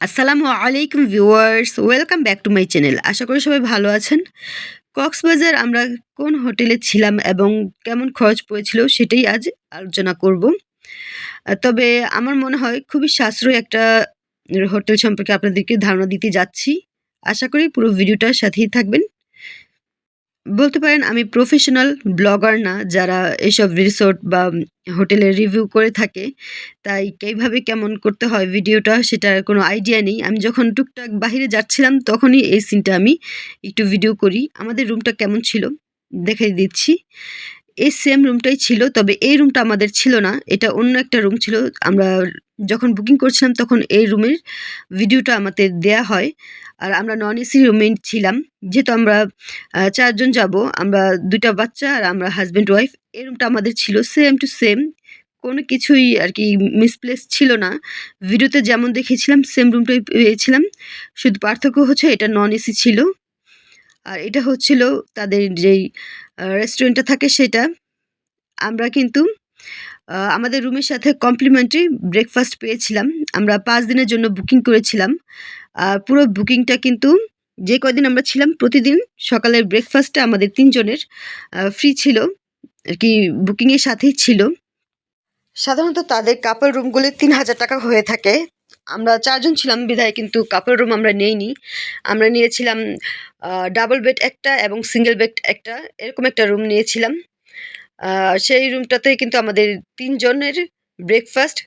আসসালামু আলাইকুম viewers, welcome back to my channel. আশা করি সবাই ভালো আছেন। কক্সবাজার আমরা কোন হোটেলে ছিলাম এবং কেমন খরচ পড়েছিল সেটাই আজ আলোচনা করব। তবে আমার মনে হয় খুবই সাশ্রয়ী একটা হোটেল সম্পর্কে আপনাদেরকে ধারণা দিতে যাচ্ছি। আশা করি পুরো ভিডিওটার সাথেই থাকবেন। বলতে পারেন, আমি প্রফেশনাল ব্লগার না, যারা এইসব রিসোর্ট বা হোটেলের রিভিউ করে থাকে। তাই কীভাবে কেমন করতে হয় ভিডিওটা সেটার কোনো আইডিয়া নেই। আমি যখন টুকটাক বাইরে যাচ্ছিলাম, তখনই এই সিনটা আমি একটু ভিডিও করি। আমাদের রুমটা কেমন ছিল? দেখাই দিচ্ছি। এই সেম রুমটাই ছিল, তবে এই রুমটা আমাদের ছিল না। এটা অন্য একটা রুম ছিল। আমরা যখন বুকিং করছিলাম, তখন এই রুমের ভিডিওটা আমাদের দেয়া হয়। আর আমরা নন এসি রুমে ছিলাম, যেহেতু আমরা চারজন যাব, আমরা দুইটা বাচ্চা আর আমরা হাজব্যান্ড ওয়াইফ এই রুমটা আমাদের ছিল সেম টু সেম কোনো কিছুই আর কি মিসপ্লেস ছিল না। ভিডিওতে যেমন দেখেছিলাম সেম রুমটাই পেয়েছিলাম। শুধু পার্থক্য হচ্ছে এটা নন এসি ছিল। আর এটা হচ্ছিল তাদের যেই রেস্টুরেন্টটা থাকে সেটা। আমরা কিন্তু আমাদের রুমের সাথে কমপ্লিমেন্টারি ব্রেকফাস্ট পেয়েছিলাম। আমরা পাঁচ দিনের জন্য বুকিং করেছিলাম। আর পুরো বুকিংটা কিন্তু যে কদিন আমরা ছিলাম প্রতিদিন সকালের ব্রেকফাস্টটা আমাদের তিনজনের ফ্রি ছিল। আর কি বুকিংয়ের সাথেই ছিল। সাধারণত তাদের কাপড় রুমগুলি তিন হাজার টাকা হয়ে থাকে। আমরা চারজন ছিলাম, বিধায় কিন্তু কাপড় রুম আমরা নেইনি। আমরা নিয়েছিলাম ডাবল বেড একটা এবং সিঙ্গেল বেড একটা। এরকম একটা রুম নিয়েছিলাম। সেই রুমটাতে কিন্তু আমাদের তিনজনের ব্রেকফাস্ট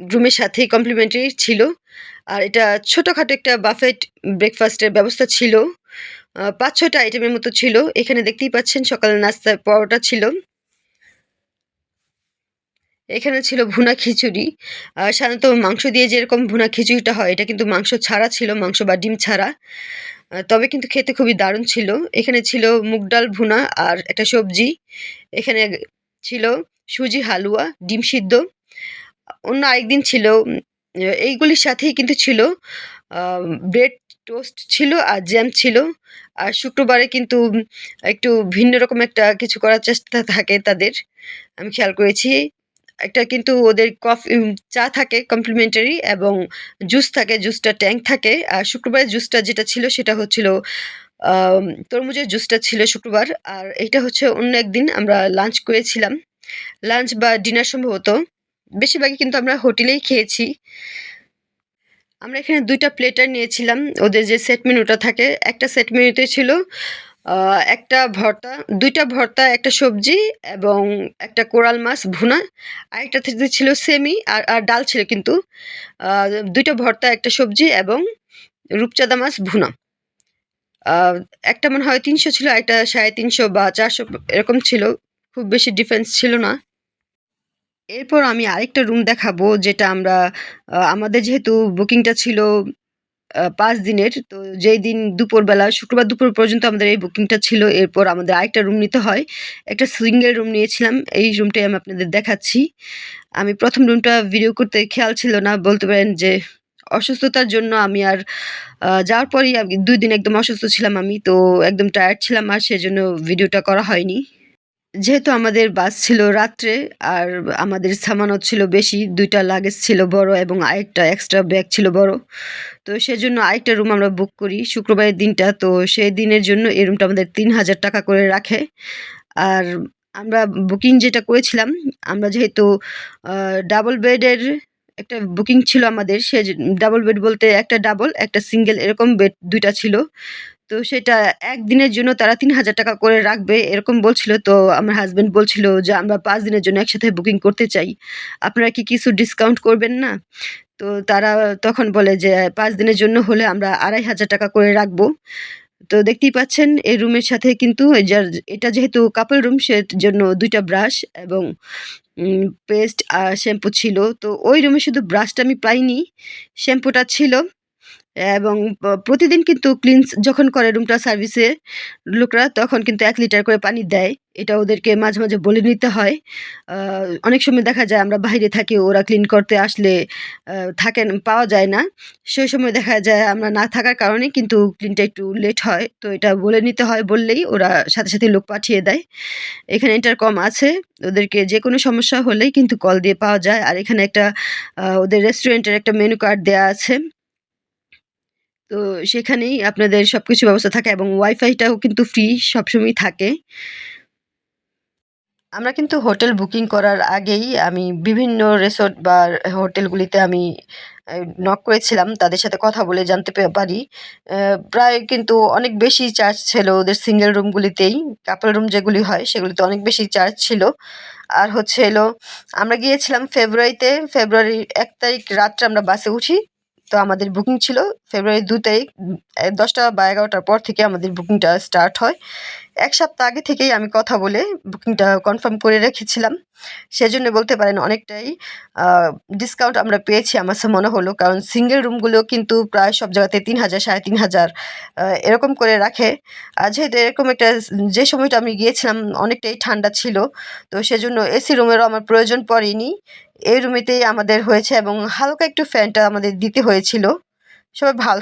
রুমের সাথেই কমপ্লিমেন্টারি ছিল। আর এটা ছোটোখাটো একটা বাফেট ব্রেকফাস্টের ব্যবস্থা ছিল। পাঁচ ছটা আইটেমের মতো ছিল। এখানে দেখতেই পাচ্ছেন সকালের নাস্তায় পরোটা ছিল। এখানে ছিল ভুনা খিচুড়ি। সাধারণত মাংস দিয়ে যেরকম ভুনা খিচুড়িটা হয়, এটা কিন্তু মাংস ছাড়া ছিল, মাংস বা ডিম ছাড়া। তবে কিন্তু খেতে খুবই দারুণ ছিল। এখানে ছিল মুগ ডাল ভুনা আর একটা সবজি। এখানে ছিল সুজি, হালুয়া, ডিম সিদ্ধ। অন্য আরেকদিন ছিল এইগুলির সাথেই কিন্তু ছিল ব্রেড টোস্ট ছিল আর জ্যাম ছিল। আর শুক্রবারে কিন্তু একটু ভিন্ন রকম একটা কিছু করার চেষ্টা থাকে তাদের। আমি খেয়াল করেছি। একটা কিন্তু ওদের কফি চা থাকে কমপ্লিমেন্টারি এবং জুস থাকে জুসটা ট্যাঙ্ক থাকে। আর শুক্রবারের জুসটা যেটা ছিল সেটা হচ্ছিল তরমুজের জুসটা ছিল শুক্রবার। আর এটা হচ্ছে অন্য একদিন আমরা লাঞ্চ করেছিলাম। লাঞ্চ বা ডিনার সম্ভবত। বেশিরভাগই কিন্তু আমরা হোটেলেই খেয়েছি। আমরা এখানে দুইটা প্লেটার নিয়েছিলাম। ওদের যে সেট মেনুটা থাকে, একটা সেট মেনুতে ছিল একটা ভর্তা, দুইটা ভর্তা, একটা সবজি এবং একটা কোরাল মাছ ভুনা। আরেকটাতে ছিল সেমি আর আর ডাল ছিল কিন্তু। দুইটা ভর্তা, একটা সবজি এবং রূপচাঁদা মাছ ভুনা। একটা মনে হয় তিনশো ছিল, একটা সাড়ে তিনশো বা চারশো এরকম ছিল। খুব বেশি ডিফারেন্স ছিল না। এরপর আমি আরেকটা রুম দেখাবো, যেটা আমরা আমাদের যেহেতু বুকিংটা ছিল পাঁচ দিনের। তো যেই দিন দুপুরবেলা, শুক্রবার দুপুর পর্যন্ত আমাদের এই বুকিংটা ছিল। এরপর আমাদের আরেকটা রুম নিতে হয়। একটা সিঙ্গেল রুম নিয়েছিলাম। এই রুমটাই আমি আপনাদের দেখাচ্ছি। আমি প্রথম রুমটা ভিডিও করতে খেয়াল ছিল না। বলতে পারেন যে অসুস্থতার জন্য আমি আর যাওয়ার পরই দুই দিন একদম অসুস্থ ছিলাম আমি। তো একদম টায়ার্ড ছিলাম আর সেজন্য ভিডিওটা করা হয়নি। যেহেতু আমাদের বাস ছিল রাত্রে আর আমাদের সামানও ছিল বেশি, দুইটা লাগেজ ছিল বড় এবং আরেকটা এক্সট্রা ব্যাগ ছিল বড়। তো সেজন্য আরেকটা রুম আমরা বুক করি। শুক্রবারের দিনটা, তো সেই দিনের জন্য এই রুমটা আমাদের তিন হাজার টাকা করে রাখে। আর আমরা বুকিং যেটা করেছিলাম, আমরা যেহেতু ডাবল বেডের একটা বুকিং ছিল আমাদের, সে ডাবল বেড বলতে একটা ডাবল একটা সিঙ্গেল এরকম বেড দুইটা ছিল। তো সেটা একদিনের জন্য তারা তিন হাজার টাকা করে রাখবে, এরকম বলছিল। তো আমার হাজব্যান্ড বলছিল যে, আমরা পাঁচ দিনের জন্য একসাথে বুকিং করতে চাই। আপনারা কি কিছু ডিসকাউন্ট করবেন না? তো তারা তখন বলে যে, পাঁচ দিনের জন্য হলে আমরা আড়াই হাজার টাকা করে রাখব। তো দেখতেই পাচ্ছেন এই রুমের সাথে কিন্তু যার, এটা যেহেতু কাপল রুম সে জন্য দুইটা ব্রাশ এবং পেস্ট আর শ্যাম্পু ছিল। তো ওই রুমে শুধু ব্রাশটা আমি পাইনি শ্যাম্পুটা ছিল। এবং প্রতিদিন কিন্তু ক্লিনস যখন করে রুমটা সার্ভিসে লোকরা, তখন কিন্তু এক লিটার করে পানি দেয়। এটা ওদেরকে মাঝে মাঝে বলে নিতে হয়। অনেক সময় দেখা যায় আমরা বাইরে থাকি, ওরা ক্লিন করতে আসলে থাকেন, পাওয়া যায় না। সেই সময় দেখা যায় আমরা না থাকার কারণে কিন্তু ক্লিনটা একটু লেট হয়। তো এটা বলে নিতে হয় বললেই ওরা সাথে সাথে লোক পাঠিয়ে দেয়। এখানে ইন্টারকম আছে। ওদেরকে যে কোনো সমস্যা হলেই কিন্তু কল দিয়ে পাওয়া যায়। আর এখানে একটা ওদের রেস্টুরেন্টের একটা মেনু কার্ড দেওয়া আছে। তো সেখানেই আপনাদের সবকিছু ব্যবস্থা থাকে এবং ওয়াইফাইটাও কিন্তু ফ্রি সবসময় থাকে। আমরা কিন্তু হোটেল বুকিং করার আগেই আমি বিভিন্ন রিসোর্ট বা হোটেলগুলিতে আমি নক করেছিলাম। তাদের সাথে কথা বলে জানতে পারি। প্রায় কিন্তু অনেক বেশি চার্জ ছিল ওদের সিঙ্গেল রুমগুলিতেই কাপল রুম যেগুলি হয় সেগুলিতে অনেক বেশি চার্জ ছিল। আর হচ্ছে এলো আমরা গিয়েছিলাম ফেব্রুয়ারিতে ফেব্রুয়ারির এক তারিখ রাত্রে আমরা বাসে উঠি। তো আমাদের বুকিং ছিল ফেব্রুয়ারি দু তারিখ দশটা বা এগারোটার পর থেকে আমাদের বুকিংটা স্টার্ট হয়। এক সপ্তাহ আগে থেকেই আমি কথা বলে বুকিংটা কনফার্ম করে রেখেছিলাম। সেজন্য বলতে পারেন অনেকটাই ডিসকাউন্ট আমরা পেয়েছি আমার মনে হলো। কারণ সিঙ্গেল রুমগুলো কিন্তু প্রায় সব জায়গাতে তিন হাজার, সাড়ে তিন হাজার এরকম করে রাখে। আর যেহেতু এরকম একটা যে সময়টা আমি গিয়েছিলাম অনেকটাই ঠান্ডা ছিল, তো সেজন্য এসি রুমেরও আমার প্রয়োজন পড়েনি। এই রুমেতেই আমাদের হয়েছে এবং হালকা একটু ফ্যানটা আমাদের দিতে হয়েছিল। সবাই ভালো